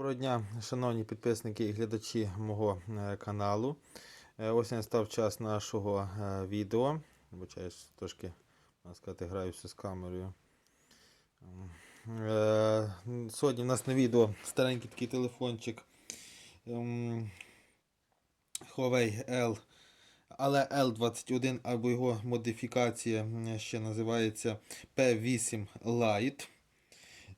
Доброго дня, шановні підписники і глядачі мого е, каналу. Е, Ось настав час нашого е, відео. Вибачаюсь, трошки, можна сказати, граюся з камерою. Сьогодні в нас на відео старенький такий телефончик Huawei L, але L21 або його модифікація ще називається P8 Lite.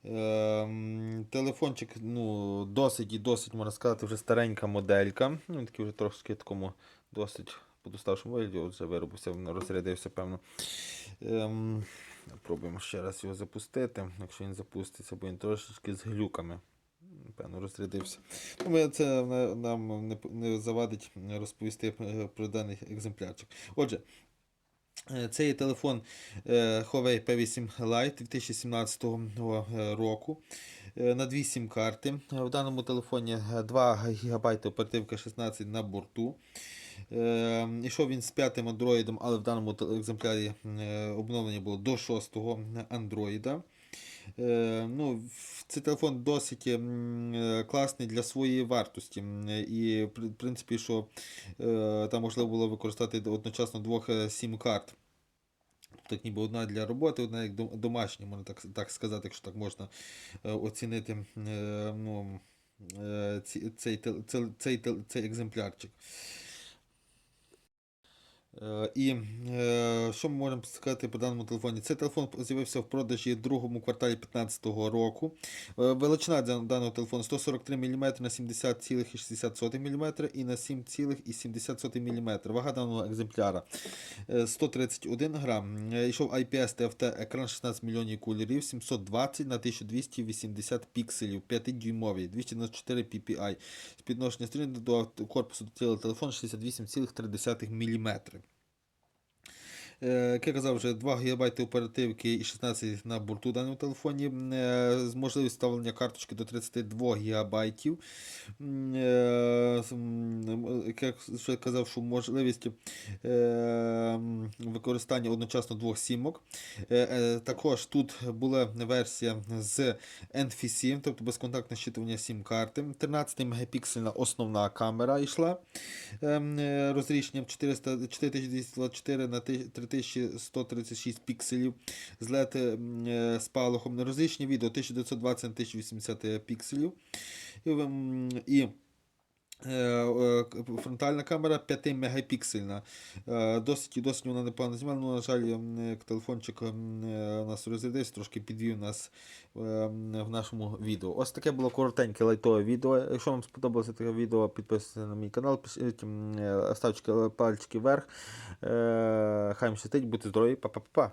Ем, Телефончик ну, досить і досить, можна сказати, вже старенька моделька. Ну, він такий вже трошки такому досить подоставшому вигляді, вже виробився, розрядився, певно. Ем, пробуємо ще раз його запустити, якщо він запуститься, бо він трошечки з глюками. Певно, розрядився. Ну, це нам не, завадить розповісти е, про даний екземплярчик. Отже, Е, Це є телефон е, Huawei P8 Lite 2017 е, року на дві сім-карти. Е, В даному телефоні е, 2 ГБ оперативка 16 на борту. Ішов він з п'ятим андроїдом, але в даному екземплярі обновлення було до 6 андроїда. Е, ну, цей телефон досить е, класний для своєї вартості. І, в принципі, що е, там можливо було використати одночасно двох сім-карт. Так ніби одна для роботи, одна як домашня, можна так, так сказати, якщо так можна оцінити ну, е, цей, цей, цей, цей екземплярчик. Е, І е, що ми можемо сказати по даному телефоні? Цей телефон з'явився в продажі в другому кварталі 2015 року. Е, Величина даного телефону 143 мм на 70,60 мм і на 7,70 мм. Вага даного екземпляра е, 131 грам. Йшов IPS TFT екран 16 мільйонів кольорів, 720 на 1280 пікселів, 5-дюймовий, 294 ppi. Спідношення сторін до корпусу тіла телефону 68,3 мм. Е, Як я казав, вже 2 ГБ оперативки і 16 на борту даному телефоні. Е, З можливістю ставлення карточки до 32 ГБ. Як вже казав, що можливість е, використання одночасно двох сімок. Е, е, Також тут була версія з NFC, тобто безконтактне щитування сім-карти. 13 мегапіксельна основна камера йшла ем, розрішенням 400 4224 на 3136 пікселів з LED ем, е. Розрішення відео 1920 на 1080 пікселів. І, Фронтальна камера 5 мегапіксельна. Е, Досить досить вона непогано знімала. Ну, на жаль, ем, е, телефончик ем, е, у нас розрядився, трошки підвів нас ем, в нашому відео. Ось таке було коротеньке лайтове відео. Якщо вам сподобалося таке відео, підписуйтесь на мій канал, пишіть, е, ставте пальчики вверх. Е, Хай вам щастить, будьте здорові, па-па-па-па.